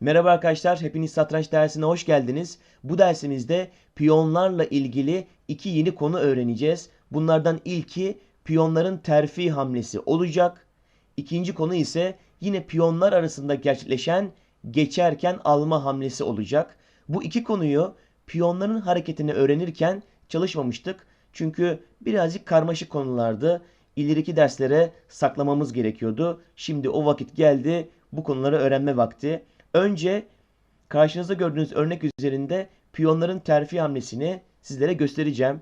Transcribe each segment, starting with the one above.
Merhaba arkadaşlar, hepiniz satranç dersine hoş geldiniz. Bu dersimizde piyonlarla ilgili iki yeni konu öğreneceğiz. Bunlardan ilki piyonların terfi hamlesi olacak. İkinci konu ise yine piyonlar arasında gerçekleşen geçerken alma hamlesi olacak. Bu iki konuyu piyonların hareketini öğrenirken çalışmamıştık. Çünkü birazcık karmaşık konulardı. İleriki derslere saklamamız gerekiyordu. Şimdi o vakit geldi. Bu konuları öğrenme vakti. Önce karşınızda gördüğünüz örnek üzerinde piyonların terfi hamlesini sizlere göstereceğim.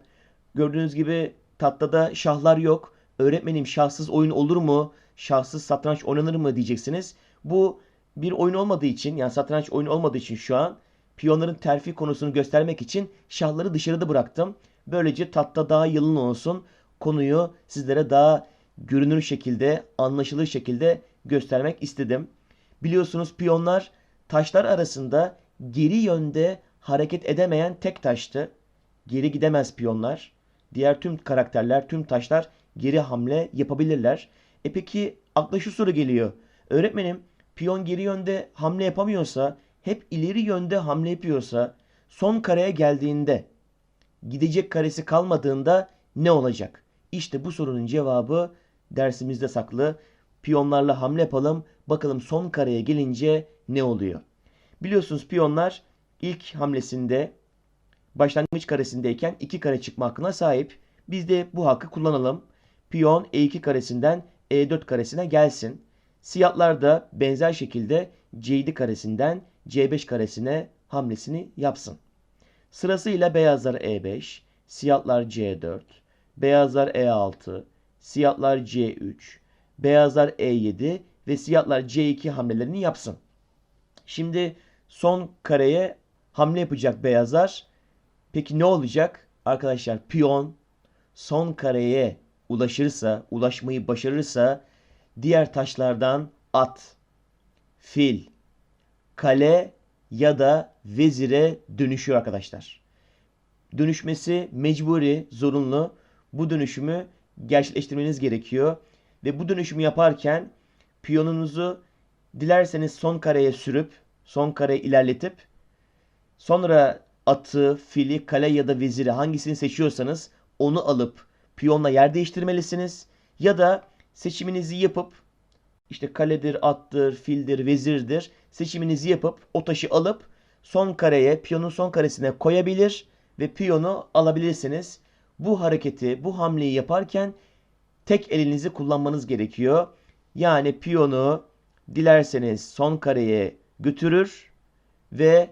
Gördüğünüz gibi tatlıda şahlar yok. Öğretmenim şahsız oyun olur mu? Şahsız satranç oynanır mı diyeceksiniz. Bu bir oyun olmadığı için yani satranç oyunu olmadığı için şu an piyonların terfi konusunu göstermek için şahları dışarıda bıraktım. Böylece tatta daha yalın olsun. Konuyu sizlere daha görünür şekilde, anlaşılır şekilde göstermek istedim. Biliyorsunuz piyonlar taşlar arasında geri yönde hareket edemeyen tek taştı. Geri gidemez piyonlar. Diğer tüm karakterler, tüm taşlar geri hamle yapabilirler. E peki akla şu soru geliyor. Öğretmenim piyon geri yönde hamle yapamıyorsa, hep ileri yönde hamle yapıyorsa, son kareye geldiğinde, gidecek karesi kalmadığında ne olacak? İşte bu sorunun cevabı dersimizde saklı. Piyonlarla hamle yapalım. Bakalım son kareye gelince ne oluyor? Biliyorsunuz piyonlar ilk hamlesinde başlangıç karesindeyken iki kare çıkma hakkına sahip. Biz de bu hakkı kullanalım. Piyon E2 karesinden E4 karesine gelsin. Siyahlar da benzer şekilde C7 karesinden C5 karesine hamlesini yapsın. Sırasıyla beyazlar E5, siyahlar C4, beyazlar E6, siyahlar C3, beyazlar E7 ve siyahlar C2 hamlelerini yapsın. Şimdi son kareye hamle yapacak beyazlar. Peki ne olacak? Arkadaşlar piyon son kareye ulaşırsa, ulaşmayı başarırsa diğer taşlardan at, fil, kale ya da vezire dönüşüyor arkadaşlar. Dönüşmesi mecburi, zorunlu. Bu dönüşümü gerçekleştirmeniz gerekiyor. Ve bu dönüşümü yaparken piyonunuzu dilerseniz son kareye sürüp, son kareye ilerletip sonra atı, fili, kale ya da veziri hangisini seçiyorsanız onu alıp piyonla yer değiştirmelisiniz. Ya da seçiminizi yapıp işte kaledir, attır, fildir, vezirdir seçiminizi yapıp o taşı alıp son kareye, piyonun son karesine koyabilir ve piyonu alabilirsiniz. Bu hareketi, bu hamleyi yaparken tek elinizi kullanmanız gerekiyor. Yani piyonu dilerseniz son kareye götürür ve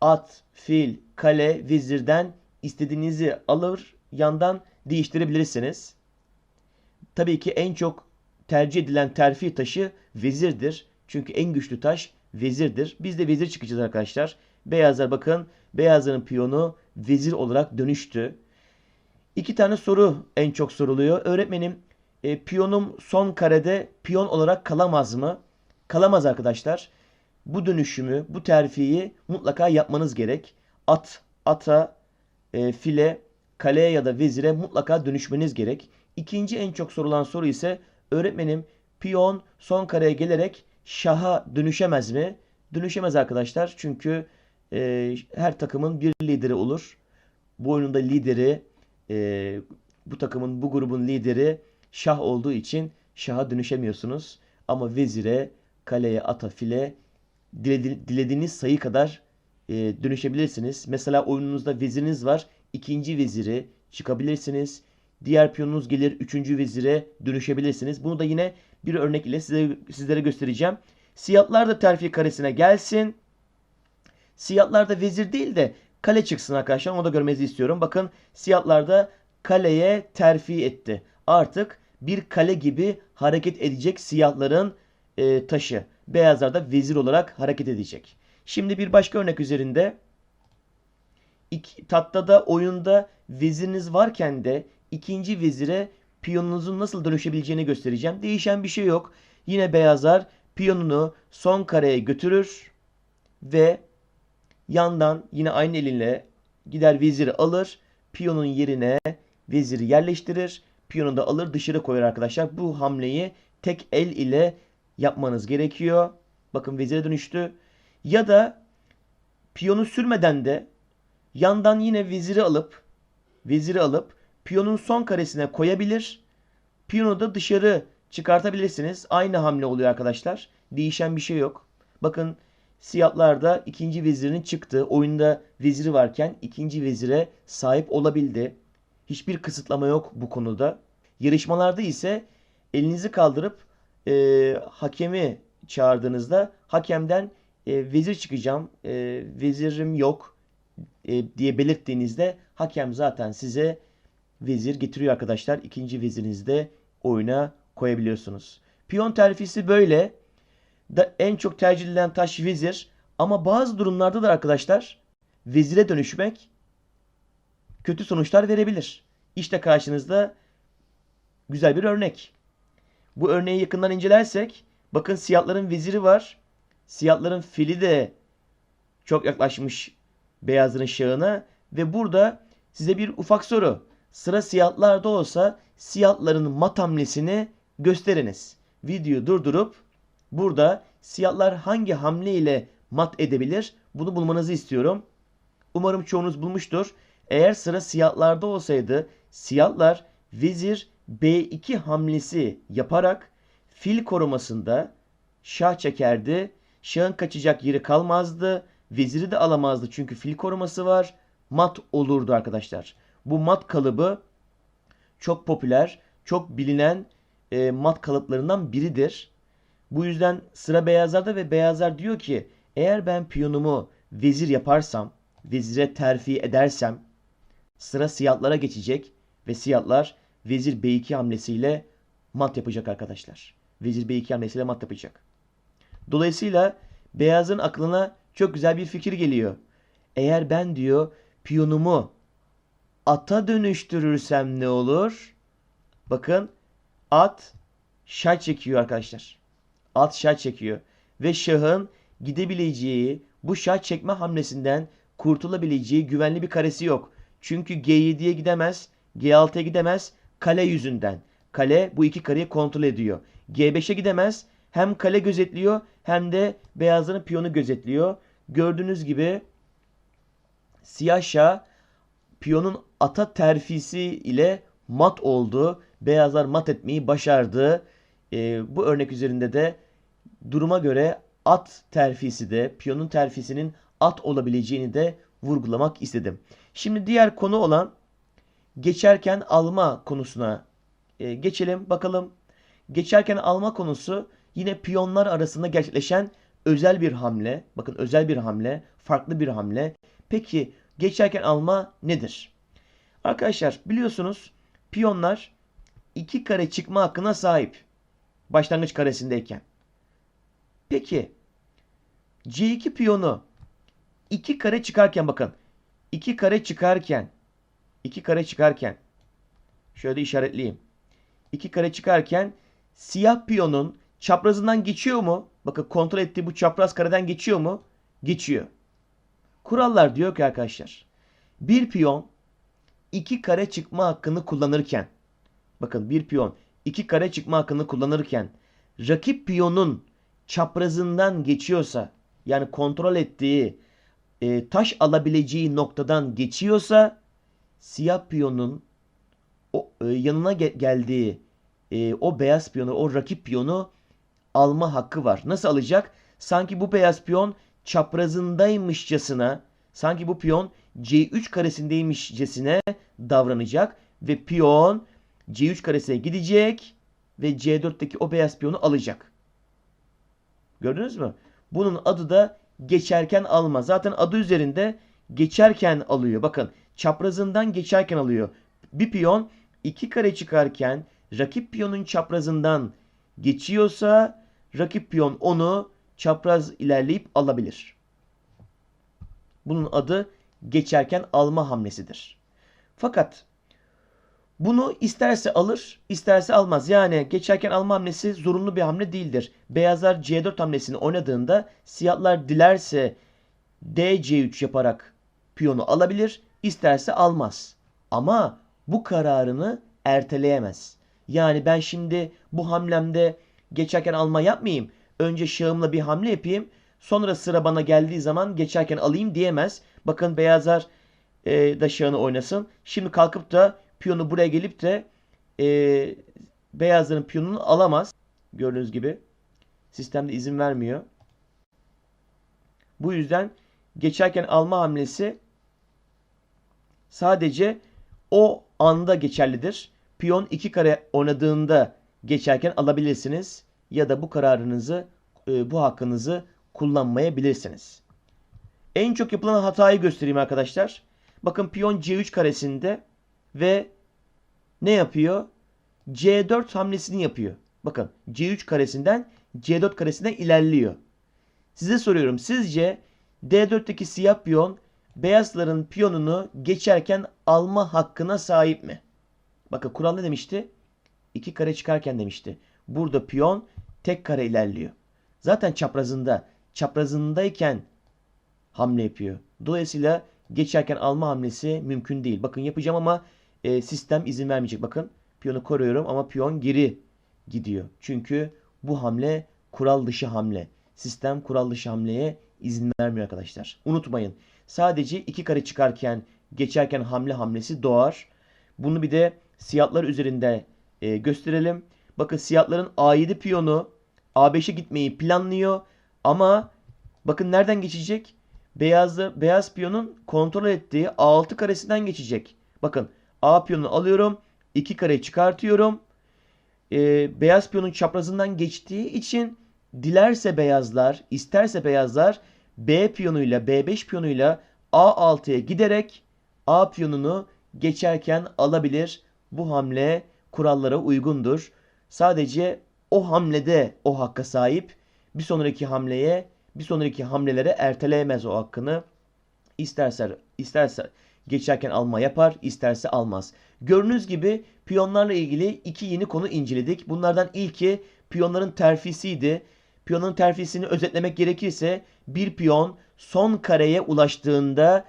at, fil, kale, vezirden istediğinizi alır yandan değiştirebilirsiniz. Tabii ki en çok tercih edilen terfi taşı vezirdir. Çünkü en güçlü taş vezirdir. Biz de vezir çıkacağız arkadaşlar. Beyazlar bakın beyazların piyonu vezir olarak dönüştü. İki tane soru en çok soruluyor. Öğretmenim e, piyonum son karede piyon olarak kalamaz mı? Kalamaz arkadaşlar. Bu dönüşümü, bu terfiyi mutlaka yapmanız gerek. At, ata, e, file, kaleye ya da vezire mutlaka dönüşmeniz gerek. İkinci en çok sorulan soru ise öğretmenim piyon son kareye gelerek şaha dönüşemez mi? Dönüşemez arkadaşlar. Çünkü e, her takımın bir lideri olur. Bu oyunun da lideri e, bu takımın bu grubun lideri şah olduğu için şaha dönüşemiyorsunuz. Ama vezire, kaleye, ata, file dilediğiniz sayı kadar e, dönüşebilirsiniz. Mesela oyununuzda veziriniz var. ikinci veziri çıkabilirsiniz. Diğer piyonunuz gelir üçüncü vezire dönüşebilirsiniz. Bunu da yine bir örnek ile size, sizlere göstereceğim. Siyahlar da terfi karesine gelsin. Siyahlar da vezir değil de kale çıksın arkadaşlar. Onu da görmenizi istiyorum. Bakın siyahlar da kaleye terfi etti. Artık bir kale gibi hareket edecek siyahların e, taşı. Beyazlar da vezir olarak hareket edecek. Şimdi bir başka örnek üzerinde iki, tattada oyunda veziriniz varken de ikinci vezire piyonunuzun nasıl dönüşebileceğini göstereceğim. Değişen bir şey yok. Yine beyazlar piyonunu son kareye götürür ve yandan yine aynı elinle gider veziri alır. Piyonun yerine veziri yerleştirir. Piyonu da alır dışarı koyar arkadaşlar. Bu hamleyi tek el ile yapmanız gerekiyor. Bakın vezire dönüştü. Ya da piyonu sürmeden de yandan yine veziri alıp veziri alıp piyonun son karesine koyabilir. Piyonu da dışarı çıkartabilirsiniz. Aynı hamle oluyor arkadaşlar. Değişen bir şey yok. Bakın siyahlarda ikinci vezirin çıktığı oyunda veziri varken ikinci vezire sahip olabildi. Hiçbir kısıtlama yok bu konuda. Yarışmalarda ise elinizi kaldırıp e, hakemi çağırdığınızda hakemden e, vezir çıkacağım, e, vezirim yok e, diye belirttiğinizde hakem zaten size vezir getiriyor arkadaşlar. İkinci vezirinizi de oyuna koyabiliyorsunuz. Piyon terfisi böyle. Da en çok tercih edilen taş vezir. Ama bazı durumlarda da arkadaşlar vezire dönüşmek kötü sonuçlar verebilir. İşte karşınızda güzel bir örnek. Bu örneği yakından incelersek bakın siyahların veziri var. Siyahların fili de çok yaklaşmış beyazların şahına ve burada size bir ufak soru. Sıra siyahlarda olsa siyahların mat hamlesini gösteriniz. Videoyu durdurup burada siyahlar hangi hamle ile mat edebilir bunu bulmanızı istiyorum. Umarım çoğunuz bulmuştur. Eğer sıra siyahlarda olsaydı siyahlar vezir B2 hamlesi yaparak fil korumasında şah çekerdi. Şahın kaçacak yeri kalmazdı. Veziri de alamazdı çünkü fil koruması var. Mat olurdu arkadaşlar. Bu mat kalıbı çok popüler, çok bilinen e, mat kalıplarından biridir. Bu yüzden sıra beyazlarda ve beyazlar diyor ki eğer ben piyonumu vezir yaparsam, vezire terfi edersem sıra siyahlara geçecek ve siyahlar vezir B2 hamlesiyle mat yapacak arkadaşlar. Vezir B2 hamlesiyle mat yapacak. Dolayısıyla beyazın aklına çok güzel bir fikir geliyor. Eğer ben diyor piyonumu ata dönüştürürsem ne olur? Bakın at şah çekiyor arkadaşlar. At şah çekiyor. Ve şahın gidebileceği bu şah çekme hamlesinden kurtulabileceği güvenli bir karesi yok. Çünkü G7'ye gidemez, G6'ya gidemez kale yüzünden. Kale bu iki kareyi kontrol ediyor. G5'e gidemez. Hem kale gözetliyor hem de beyazların piyonu gözetliyor. Gördüğünüz gibi siyah şah piyonun ata terfisi ile mat oldu. Beyazlar mat etmeyi başardı. Ee, bu örnek üzerinde de duruma göre at terfisi de piyonun terfisinin at olabileceğini de vurgulamak istedim. Şimdi diğer konu olan geçerken alma konusuna e, geçelim bakalım. Geçerken alma konusu yine piyonlar arasında gerçekleşen özel bir hamle. Bakın özel bir hamle, farklı bir hamle. Peki geçerken alma nedir? Arkadaşlar biliyorsunuz piyonlar iki kare çıkma hakkına sahip. Başlangıç karesindeyken. Peki C2 piyonu iki kare çıkarken bakın. İki kare çıkarken iki kare çıkarken şöyle işaretleyeyim. İki kare çıkarken siyah piyonun çaprazından geçiyor mu? Bakın kontrol ettiği bu çapraz kareden geçiyor mu? Geçiyor. Kurallar diyor ki arkadaşlar. Bir piyon iki kare çıkma hakkını kullanırken bakın bir piyon iki kare çıkma hakkını kullanırken rakip piyonun çaprazından geçiyorsa yani kontrol ettiği e, taş alabileceği noktadan geçiyorsa siyah piyonun o e, yanına ge- geldiği e, o beyaz piyonu, o rakip piyonu alma hakkı var. Nasıl alacak? Sanki bu beyaz piyon çaprazındaymışçasına, sanki bu piyon C3 karesindeymişcesine davranacak ve piyon C3 karesine gidecek ve C4'teki o beyaz piyonu alacak. Gördünüz mü? Bunun adı da geçerken alma. Zaten adı üzerinde geçerken alıyor. Bakın çaprazından geçerken alıyor. Bir piyon iki kare çıkarken rakip piyonun çaprazından geçiyorsa rakip piyon onu çapraz ilerleyip alabilir. Bunun adı geçerken alma hamlesidir. Fakat bunu isterse alır, isterse almaz. Yani geçerken alma hamlesi zorunlu bir hamle değildir. Beyazlar C4 hamlesini oynadığında siyahlar dilerse DC3 yaparak piyonu alabilir, isterse almaz. Ama bu kararını erteleyemez. Yani ben şimdi bu hamlemde geçerken alma yapmayayım. Önce şahımla bir hamle yapayım. Sonra sıra bana geldiği zaman geçerken alayım diyemez. Bakın beyazlar e, da şahını oynasın. Şimdi kalkıp da piyonu buraya gelip de e, beyazların piyonunu alamaz. Gördüğünüz gibi. Sistemde izin vermiyor. Bu yüzden geçerken alma hamlesi sadece o anda geçerlidir. Piyon iki kare oynadığında geçerken alabilirsiniz ya da bu kararınızı e, bu hakkınızı kullanmayabilirsiniz. En çok yapılan hatayı göstereyim arkadaşlar. Bakın piyon C3 karesinde ve ne yapıyor? C4 hamlesini yapıyor. Bakın C3 karesinden C4 karesine ilerliyor. Size soruyorum. Sizce D4'teki siyah piyon beyazların piyonunu geçerken alma hakkına sahip mi? Bakın kural ne demişti? İki kare çıkarken demişti. Burada piyon tek kare ilerliyor. Zaten çaprazında. Çaprazındayken hamle yapıyor. Dolayısıyla geçerken alma hamlesi mümkün değil. Bakın yapacağım ama e, sistem izin vermeyecek. Bakın piyonu koruyorum ama piyon geri gidiyor. Çünkü bu hamle kural dışı hamle. Sistem kural dışı hamleye izin vermiyor arkadaşlar. Unutmayın. Sadece iki kare çıkarken geçerken hamle hamlesi doğar. Bunu bir de siyahlar üzerinde e, gösterelim. Bakın siyahların A7 piyonu A5'e gitmeyi planlıyor ama bakın nereden geçecek? Beyazlı, beyaz piyonun kontrol ettiği A6 karesinden geçecek. Bakın A piyonunu alıyorum. 2 kare çıkartıyorum. Ee, beyaz piyonun çaprazından geçtiği için dilerse beyazlar, isterse beyazlar B piyonuyla B5 piyonuyla A6'ya giderek A piyonunu geçerken alabilir. Bu hamle kurallara uygundur. Sadece o hamlede o hakka sahip. Bir sonraki hamleye, bir sonraki hamlelere erteleyemez o hakkını. İsterse isterse geçerken alma yapar, isterse almaz. Gördüğünüz gibi piyonlarla ilgili iki yeni konu inceledik. Bunlardan ilki piyonların terfisiydi. Piyonun terfisini özetlemek gerekirse bir piyon son kareye ulaştığında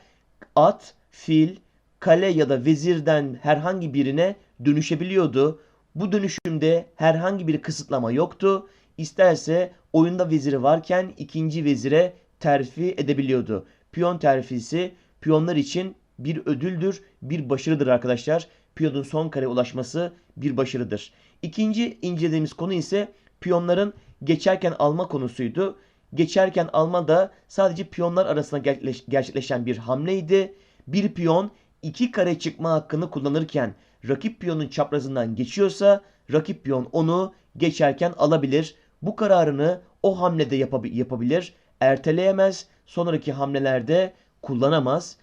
at, fil, kale ya da vezirden herhangi birine dönüşebiliyordu. Bu dönüşümde herhangi bir kısıtlama yoktu. İsterse oyunda veziri varken ikinci vezire terfi edebiliyordu. Piyon terfisi piyonlar için bir ödüldür, bir başarıdır arkadaşlar. Piyonun son kareye ulaşması bir başarıdır. İkinci incelediğimiz konu ise piyonların geçerken alma konusuydu. Geçerken alma da sadece piyonlar arasında gerçekleşen bir hamleydi. Bir piyon iki kare çıkma hakkını kullanırken rakip piyonun çaprazından geçiyorsa rakip piyon onu geçerken alabilir. Bu kararını o hamlede yapab yapabilir. Erteleyemez. Sonraki hamlelerde kullanamaz.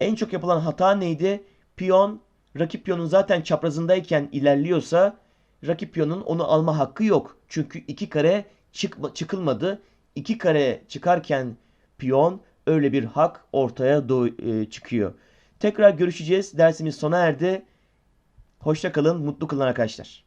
En çok yapılan hata neydi? Piyon rakip piyonun zaten çaprazındayken ilerliyorsa rakip piyonun onu alma hakkı yok. Çünkü iki kare çıkma, çıkılmadı. İki kare çıkarken piyon öyle bir hak ortaya e, çıkıyor. Tekrar görüşeceğiz. Dersimiz sona erdi. Hoşça kalın, mutlu kalın arkadaşlar.